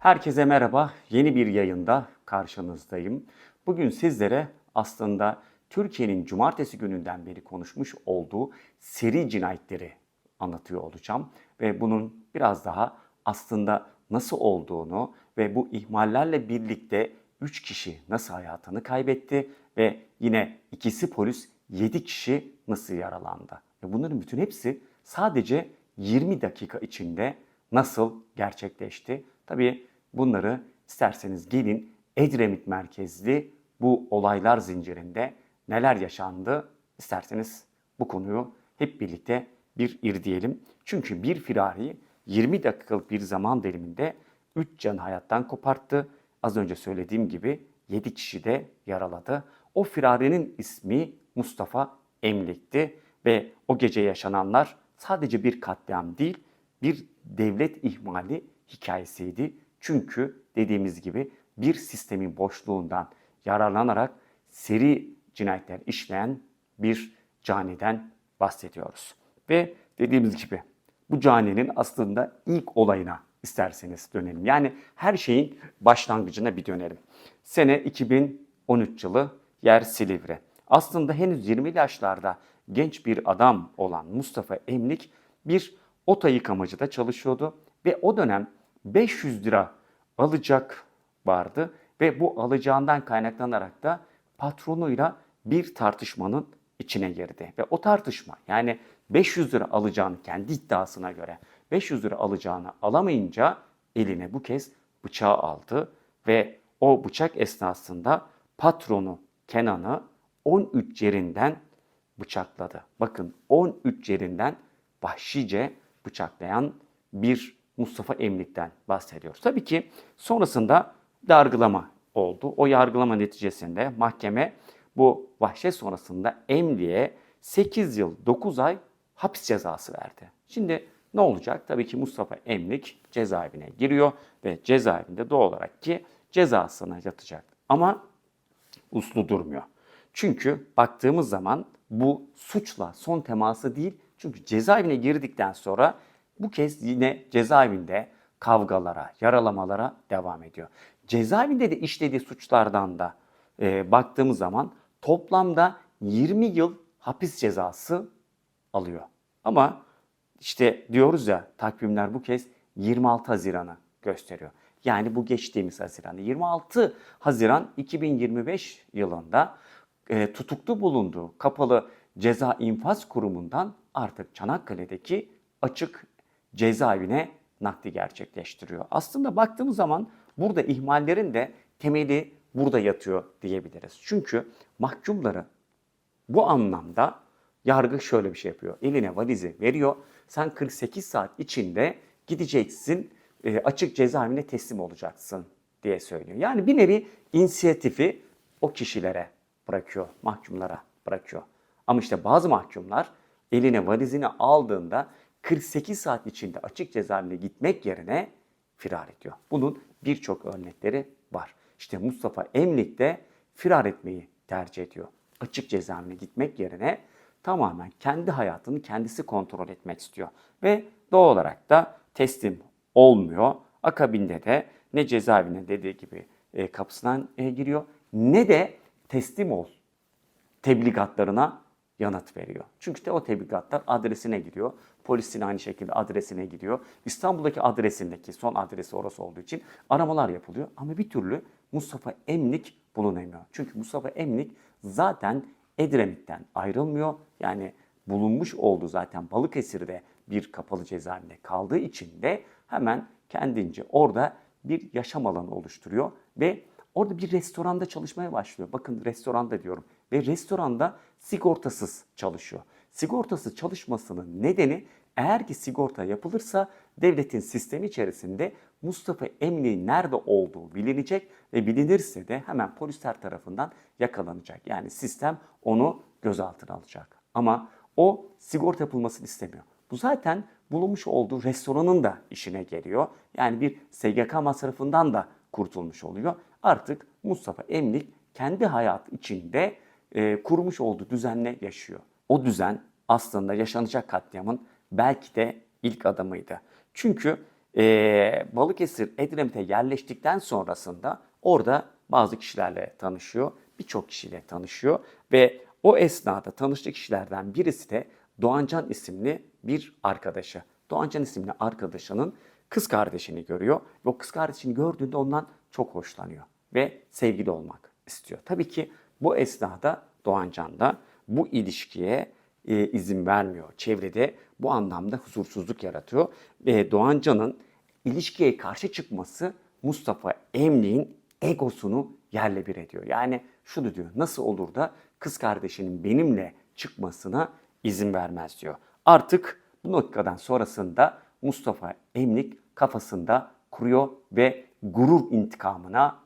Herkese merhaba. Yeni bir yayında karşınızdayım. Bugün sizlere aslında Türkiye'nin cumartesi gününden beri konuşmuş olduğu seri cinayetleri anlatıyor olacağım ve bunun biraz daha aslında nasıl olduğunu ve bu ihmallerle birlikte 3 kişi nasıl hayatını kaybetti ve yine ikisi polis 7 kişi nasıl yaralandı. Ve bunların bütün hepsi sadece 20 dakika içinde nasıl gerçekleşti? Tabii bunları isterseniz gelin Edremit merkezli bu olaylar zincirinde neler yaşandı isterseniz bu konuyu hep birlikte bir irdiyelim. Çünkü bir firari 20 dakikalık bir zaman diliminde 3 can hayattan koparttı. Az önce söylediğim gibi 7 kişi de yaraladı. O firarinin ismi Mustafa Emlik'ti ve o gece yaşananlar sadece bir katliam değil, bir devlet ihmali hikayesiydi. Çünkü dediğimiz gibi bir sistemin boşluğundan yararlanarak seri cinayetler işleyen bir caniden bahsediyoruz. Ve dediğimiz gibi bu caninin aslında ilk olayına isterseniz dönelim. Yani her şeyin başlangıcına bir dönelim. Sene 2013 yılı yer Silivri. Aslında henüz 20 yaşlarda genç bir adam olan Mustafa Emlik bir ota yıkamacıda çalışıyordu ve o dönem 500 lira alacak vardı ve bu alacağından kaynaklanarak da patronuyla bir tartışmanın içine girdi. Ve o tartışma yani 500 lira alacağını kendi iddiasına göre 500 lira alacağını alamayınca eline bu kez bıçağı aldı ve o bıçak esnasında patronu Kenan'ı 13 yerinden bıçakladı. Bakın 13 yerinden vahşice bıçaklayan bir Mustafa Emlik'ten bahsediyoruz. Tabii ki sonrasında yargılama oldu. O yargılama neticesinde mahkeme bu vahşet sonrasında Emli'ye 8 yıl 9 ay hapis cezası verdi. Şimdi ne olacak? Tabii ki Mustafa Emlik cezaevine giriyor ve cezaevinde doğal olarak ki cezasına yatacak. Ama uslu durmuyor. Çünkü baktığımız zaman bu suçla son teması değil. Çünkü cezaevine girdikten sonra bu kez yine cezaevinde kavgalara, yaralamalara devam ediyor. Cezaevinde de işlediği suçlardan da e, baktığımız zaman toplamda 20 yıl hapis cezası alıyor. Ama işte diyoruz ya takvimler bu kez 26 Haziran'ı gösteriyor. Yani bu geçtiğimiz Haziran'da 26 Haziran 2025 yılında e, tutuklu bulunduğu kapalı ceza infaz kurumundan artık Çanakkale'deki açık cezaevine nakli gerçekleştiriyor. Aslında baktığımız zaman burada ihmallerin de temeli burada yatıyor diyebiliriz. Çünkü mahkumları bu anlamda yargı şöyle bir şey yapıyor. Eline valizi veriyor. Sen 48 saat içinde gideceksin e, açık cezaevine teslim olacaksın diye söylüyor. Yani bir nevi inisiyatifi o kişilere bırakıyor, mahkumlara bırakıyor. Ama işte bazı mahkumlar eline valizini aldığında 48 saat içinde açık cezaevine gitmek yerine firar ediyor. Bunun birçok örnekleri var. İşte Mustafa Emlik de firar etmeyi tercih ediyor. Açık cezaevine gitmek yerine tamamen kendi hayatını kendisi kontrol etmek istiyor. Ve doğal olarak da teslim olmuyor. Akabinde de ne cezaevine dediği gibi e, kapısından e, giriyor ne de teslim ol tebligatlarına yanıt veriyor. Çünkü de o tebligatlar adresine gidiyor. Polisin aynı şekilde adresine gidiyor. İstanbul'daki adresindeki son adresi orası olduğu için aramalar yapılıyor. Ama bir türlü Mustafa Emlik bulunamıyor. Çünkü Mustafa Emlik zaten Edremit'ten ayrılmıyor. Yani bulunmuş olduğu zaten Balıkesir'de bir kapalı cezaevinde kaldığı için de hemen kendince orada bir yaşam alanı oluşturuyor ve orada bir restoranda çalışmaya başlıyor. Bakın restoranda diyorum ve restoranda sigortasız çalışıyor. Sigortası çalışmasının nedeni eğer ki sigorta yapılırsa devletin sistemi içerisinde Mustafa Emni'nin nerede olduğu bilinecek ve bilinirse de hemen polisler tarafından yakalanacak. Yani sistem onu gözaltına alacak. Ama o sigorta yapılmasını istemiyor. Bu zaten bulunmuş olduğu restoranın da işine geliyor. Yani bir SGK masrafından da kurtulmuş oluyor. Artık Mustafa Emlik kendi hayat içinde e, kurmuş olduğu düzenle yaşıyor. O düzen aslında yaşanacak katliamın belki de ilk adımıydı. Çünkü e, Balıkesir Edremit'e yerleştikten sonrasında orada bazı kişilerle tanışıyor. Birçok kişiyle tanışıyor ve o esnada tanıştığı kişilerden birisi de Doğancan isimli bir arkadaşı. Doğancan isimli arkadaşının kız kardeşini görüyor ve o kız kardeşini gördüğünde ondan çok hoşlanıyor ve sevgili olmak istiyor. Tabii ki bu esnada Doğancan da bu ilişkiye e, izin vermiyor. Çevrede bu anlamda huzursuzluk yaratıyor. Ve Doğancan'ın ilişkiye karşı çıkması Mustafa Emli'nin egosunu yerle bir ediyor. Yani şunu diyor, nasıl olur da kız kardeşinin benimle çıkmasına izin vermez diyor. Artık bu noktadan sonrasında Mustafa Emlik kafasında kuruyor ve gurur intikamına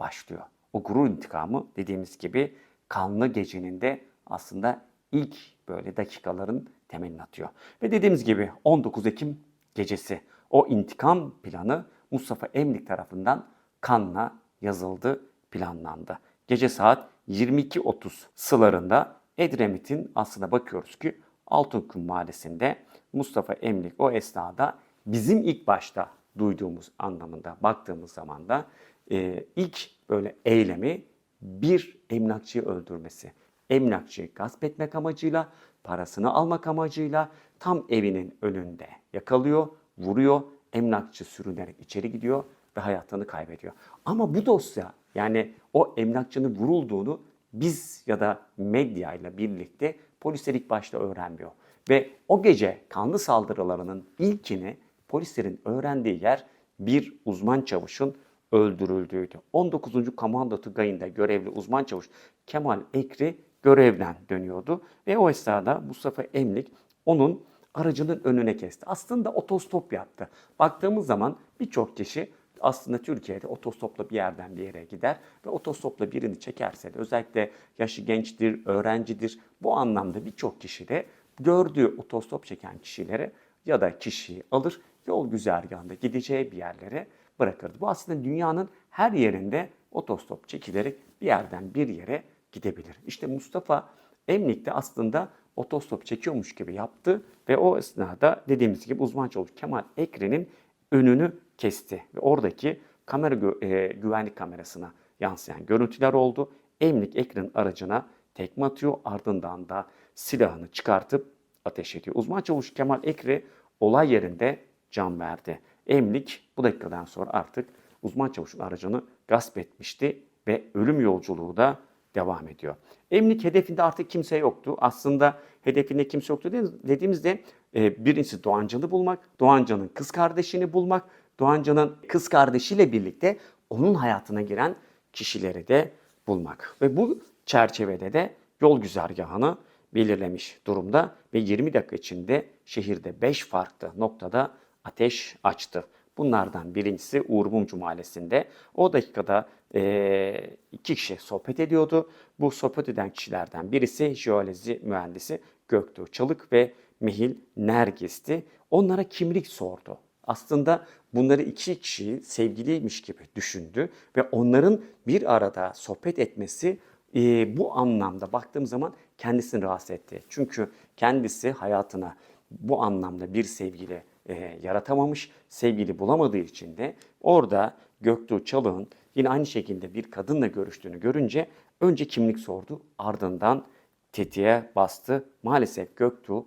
başlıyor. O gurur intikamı dediğimiz gibi kanlı gecenin de aslında ilk böyle dakikaların temelini atıyor. Ve dediğimiz gibi 19 Ekim gecesi o intikam planı Mustafa Emlik tarafından kanla yazıldı, planlandı. Gece saat 22.30 sılarında Edremit'in aslında bakıyoruz ki Altınkum Mahallesi'nde Mustafa Emlik o esnada bizim ilk başta duyduğumuz anlamında baktığımız zaman da e, ilk böyle eylemi bir emlakçıyı öldürmesi. Emlakçıyı gasp etmek amacıyla, parasını almak amacıyla tam evinin önünde yakalıyor, vuruyor. Emlakçı sürünerek içeri gidiyor ve hayatını kaybediyor. Ama bu dosya yani o emlakçının vurulduğunu biz ya da medya ile birlikte polisler ilk başta öğrenmiyor. Ve o gece kanlı saldırılarının ilkini polislerin öğrendiği yer bir uzman çavuşun öldürüldüğüydü. 19. Komando Tugayı'nda görevli uzman çavuş Kemal Ekri görevden dönüyordu. Ve o esnada Mustafa Emlik onun aracının önüne kesti. Aslında otostop yaptı. Baktığımız zaman birçok kişi aslında Türkiye'de otostopla bir yerden bir yere gider ve otostopla birini çekerse de özellikle yaşı gençtir, öğrencidir. Bu anlamda birçok kişi de gördüğü otostop çeken kişilere ya da kişiyi alır yol güzergahında gideceği bir yerlere bırakırdı. Bu aslında dünyanın her yerinde otostop çekilerek bir yerden bir yere gidebilir. İşte Mustafa Emlik de aslında otostop çekiyormuş gibi yaptı ve o esnada dediğimiz gibi uzman çavuş Kemal Ekre'nin önünü kesti ve oradaki kamera gü- e, güvenlik kamerasına yansıyan görüntüler oldu. Emlik Ekre'nin aracına tekme atıyor ardından da silahını çıkartıp ateş ediyor. Uzman çavuş Kemal Ekre olay yerinde can verdi. Emlik bu dakikadan sonra artık uzman çavuşun aracını gasp etmişti ve ölüm yolculuğu da devam ediyor. Emlik hedefinde artık kimse yoktu. Aslında hedefinde kimse yoktu dediğimizde e, birincisi Doğancan'ı bulmak, Doğancan'ın kız kardeşini bulmak, Doğancan'ın kız kardeşiyle birlikte onun hayatına giren kişileri de bulmak. Ve bu çerçevede de yol güzergahını belirlemiş durumda ve 20 dakika içinde şehirde 5 farklı noktada ateş açtı. Bunlardan birincisi Uğur Mumcu Mahallesi'nde. O dakikada e, iki kişi sohbet ediyordu. Bu sohbet eden kişilerden birisi jeoloji mühendisi Göktuğ Çalık ve Mihil Nergis'ti. Onlara kimlik sordu. Aslında bunları iki kişi sevgiliymiş gibi düşündü ve onların bir arada sohbet etmesi e, bu anlamda baktığım zaman kendisini rahatsız etti. Çünkü kendisi hayatına bu anlamda bir sevgili e, yaratamamış, sevgili bulamadığı için de orada Göktuğ Çalık'ın yine aynı şekilde bir kadınla görüştüğünü görünce önce kimlik sordu, ardından tetiğe bastı. Maalesef Göktuğ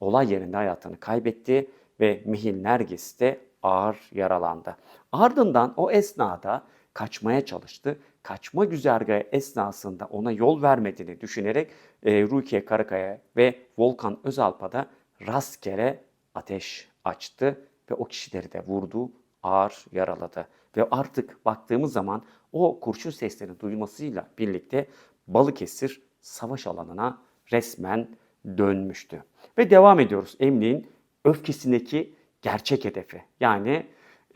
olay yerinde hayatını kaybetti ve Mihil Nergis de ağır yaralandı. Ardından o esnada kaçmaya çalıştı. Kaçma güzergahı esnasında ona yol vermediğini düşünerek e, Rukiye Karakaya ve Volkan Özalp'a da rastgele ateş açtı ve o kişileri de vurdu, ağır yaraladı. Ve artık baktığımız zaman o kurşun seslerinin duyulmasıyla birlikte Balıkesir savaş alanına resmen dönmüştü. Ve devam ediyoruz Emli'nin öfkesindeki gerçek hedefi. Yani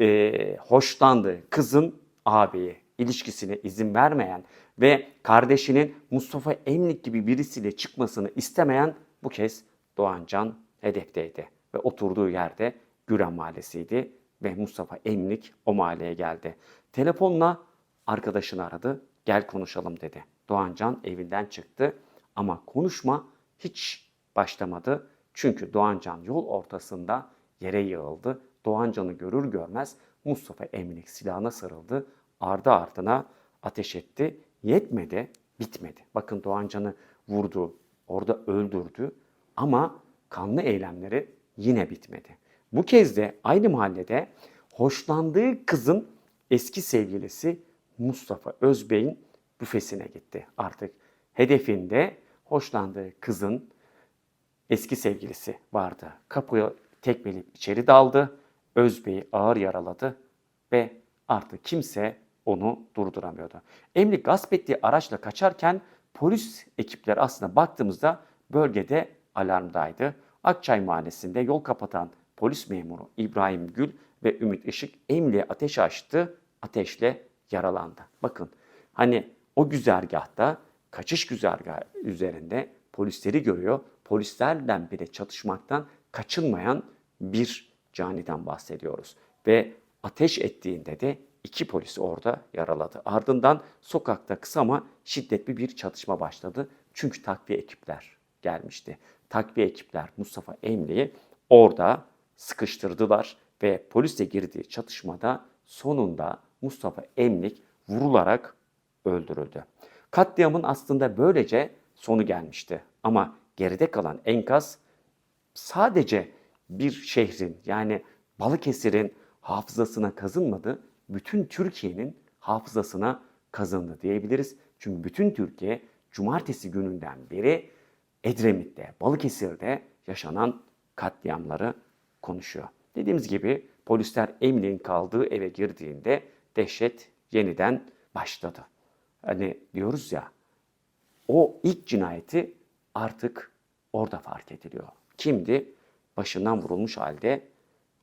e, hoşlandığı kızın ağabeyi ilişkisine izin vermeyen ve kardeşinin Mustafa Emlik gibi birisiyle çıkmasını istemeyen bu kez Doğancan hedefteydi. Ve oturduğu yerde Güren Mahallesi'ydi ve Mustafa Emlik o mahalleye geldi. Telefonla arkadaşını aradı, gel konuşalım dedi. Doğancan evinden çıktı ama konuşma hiç başlamadı. Çünkü Doğancan yol ortasında yere yığıldı Doğancan'ı görür görmez Mustafa Emlik silahına sarıldı. Ardı ardına ateş etti. Yetmedi, bitmedi. Bakın Doğancan'ı vurdu, orada öldürdü ama kanlı eylemleri yine bitmedi. Bu kez de aynı mahallede hoşlandığı kızın eski sevgilisi Mustafa Özbey'in büfesine gitti. Artık hedefinde hoşlandığı kızın eski sevgilisi vardı. Kapıyı tekmeleyip içeri daldı. Özbey'i ağır yaraladı ve artık kimse onu durduramıyordu. Emlik gasp ettiği araçla kaçarken polis ekipleri aslında baktığımızda bölgede alarmdaydı. Akçay Mahallesi'nde yol kapatan polis memuru İbrahim Gül ve Ümit Işık Emli'ye ateş açtı. Ateşle yaralandı. Bakın hani o güzergahta kaçış güzergahı üzerinde polisleri görüyor. Polislerden bile çatışmaktan kaçınmayan bir caniden bahsediyoruz. Ve ateş ettiğinde de iki polisi orada yaraladı. Ardından sokakta kısa ama şiddetli bir çatışma başladı. Çünkü takviye ekipler gelmişti. Takviye ekipler Mustafa Emli'yi orada sıkıştırdılar ve polisle girdiği çatışmada sonunda Mustafa Emlik vurularak öldürüldü. Katliamın aslında böylece sonu gelmişti. Ama geride kalan enkaz sadece bir şehrin yani Balıkesir'in hafızasına kazınmadı, bütün Türkiye'nin hafızasına kazındı diyebiliriz. Çünkü bütün Türkiye cumartesi gününden beri Edremit'te, Balıkesir'de yaşanan katliamları konuşuyor. Dediğimiz gibi polisler Emli'nin kaldığı eve girdiğinde dehşet yeniden başladı. Hani diyoruz ya o ilk cinayeti artık orada fark ediliyor. Kimdi? Başından vurulmuş halde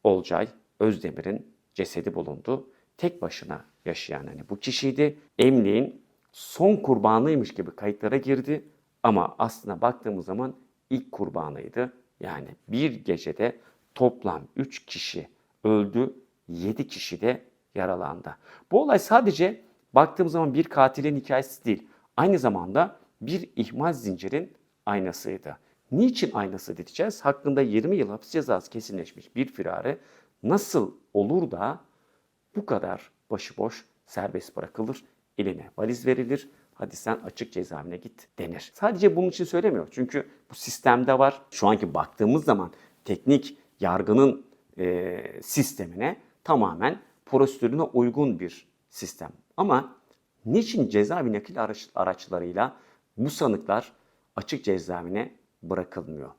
Olcay Özdemir'in cesedi bulundu. Tek başına yaşayan hani bu kişiydi. Emliğin son kurbanıymış gibi kayıtlara girdi ama aslına baktığımız zaman ilk kurbanıydı. Yani bir gecede toplam 3 kişi öldü, 7 kişi de yaralandı. Bu olay sadece baktığımız zaman bir katilin hikayesi değil. Aynı zamanda bir ihmal zincirin aynasıydı. Niçin aynası diyeceğiz? Hakkında 20 yıl hapis cezası kesinleşmiş bir firari nasıl olur da bu kadar başıboş serbest bırakılır, eline valiz verilir, hadi sen açık cezaevine git denir. Sadece bunun için söylemiyor. Çünkü bu sistemde var. Şu anki baktığımız zaman teknik yargının e, sistemine tamamen prosedürüne uygun bir sistem. Ama niçin cezaevi nakil araç, araçlarıyla bu sanıklar açık cezaevine bırakılmıyor?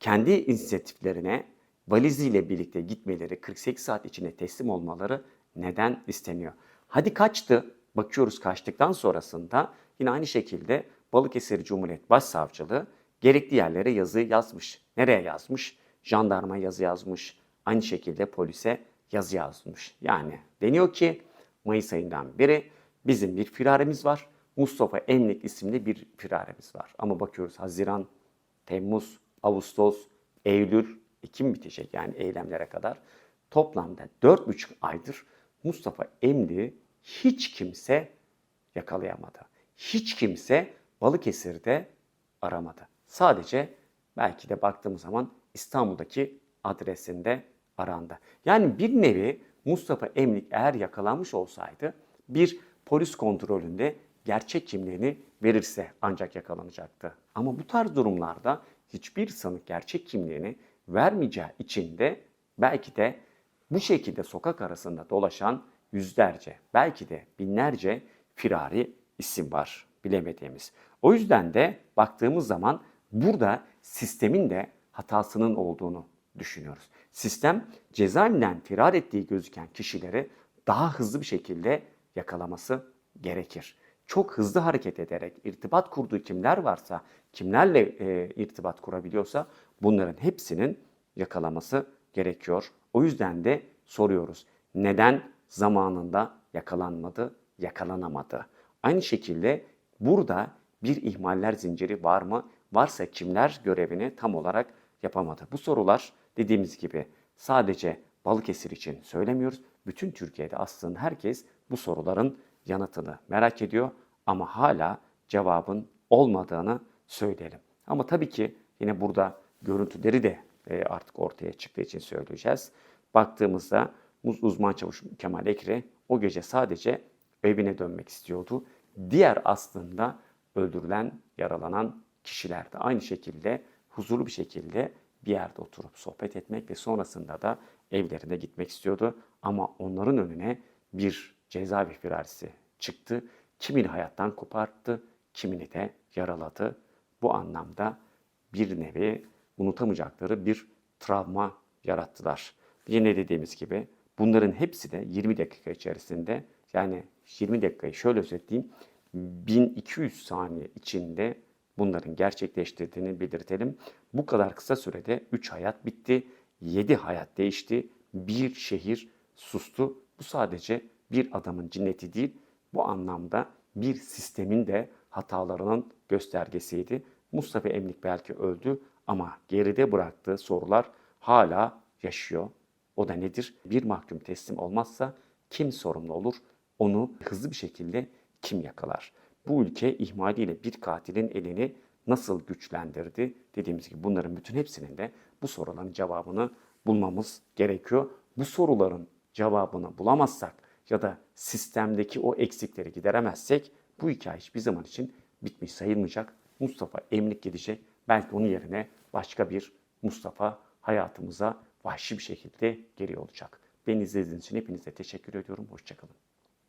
Kendi inisiyatiflerine valiziyle birlikte gitmeleri, 48 saat içinde teslim olmaları neden isteniyor? Hadi kaçtı, bakıyoruz kaçtıktan sonrasında yine aynı şekilde Balıkesir Cumhuriyet Başsavcılığı gerekli yerlere yazı yazmış. Nereye yazmış? Jandarma yazı yazmış. Aynı şekilde polise yazı yazmış. Yani deniyor ki Mayıs ayından beri bizim bir firaremiz var. Mustafa Emlik isimli bir firaremiz var. Ama bakıyoruz Haziran, Temmuz, Ağustos, Eylül, Ekim bitecek yani eylemlere kadar. Toplamda 4,5 aydır Mustafa Emlik'i hiç kimse yakalayamadı. Hiç kimse Balıkesir'de aramadı. Sadece belki de baktığımız zaman İstanbul'daki adresinde arandı. Yani bir nevi Mustafa Emlik eğer yakalanmış olsaydı bir polis kontrolünde gerçek kimliğini verirse ancak yakalanacaktı. Ama bu tarz durumlarda hiçbir sanık gerçek kimliğini vermeyeceği için de belki de bu şekilde sokak arasında dolaşan yüzlerce, belki de binlerce firari isim var bilemediğimiz. O yüzden de baktığımız zaman burada sistemin de hatasının olduğunu düşünüyoruz. Sistem cezaevinden firar ettiği gözüken kişileri daha hızlı bir şekilde yakalaması gerekir. Çok hızlı hareket ederek irtibat kurduğu kimler varsa, kimlerle e, irtibat kurabiliyorsa bunların hepsinin yakalaması gerekiyor. O yüzden de soruyoruz. Neden zamanında yakalanmadı, yakalanamadı? Aynı şekilde burada bir ihmaller zinciri var mı? Varsa kimler görevini tam olarak yapamadı? Bu sorular dediğimiz gibi sadece Balıkesir için söylemiyoruz. Bütün Türkiye'de aslında herkes bu soruların yanıtını merak ediyor ama hala cevabın olmadığını söyleyelim. Ama tabii ki yine burada görüntüleri de e, artık ortaya çıktığı için söyleyeceğiz. baktığımızda uzman çavuş Kemal Ekre o gece sadece evine dönmek istiyordu. Diğer aslında öldürülen, yaralanan kişiler de aynı şekilde huzurlu bir şekilde bir yerde oturup sohbet etmek ve sonrasında da evlerine gitmek istiyordu. Ama onların önüne bir cezaevi firarisi çıktı. Kimini hayattan koparttı, kimini de yaraladı. Bu anlamda bir nevi unutamayacakları bir travma yarattılar. Yine dediğimiz gibi bunların hepsi de 20 dakika içerisinde yani 20 dakikayı şöyle özetleyeyim 1200 saniye içinde bunların gerçekleştirdiğini belirtelim. Bu kadar kısa sürede 3 hayat bitti, 7 hayat değişti, bir şehir sustu. Bu sadece bir adamın cinneti değil, bu anlamda bir sistemin de hatalarının göstergesiydi. Mustafa Emlik belki öldü ama geride bıraktığı sorular hala yaşıyor. O da nedir? Bir mahkum teslim olmazsa kim sorumlu olur? Onu hızlı bir şekilde kim yakalar? Bu ülke ihmaliyle bir katilin elini nasıl güçlendirdi? Dediğimiz gibi bunların bütün hepsinin de bu soruların cevabını bulmamız gerekiyor. Bu soruların cevabını bulamazsak ya da sistemdeki o eksikleri gideremezsek bu hikaye hiçbir zaman için bitmiş sayılmayacak. Mustafa emlik gidecek. Belki onun yerine başka bir Mustafa hayatımıza vahşi bir şekilde geliyor olacak. Beni izlediğiniz için hepinize teşekkür ediyorum. Hoşçakalın.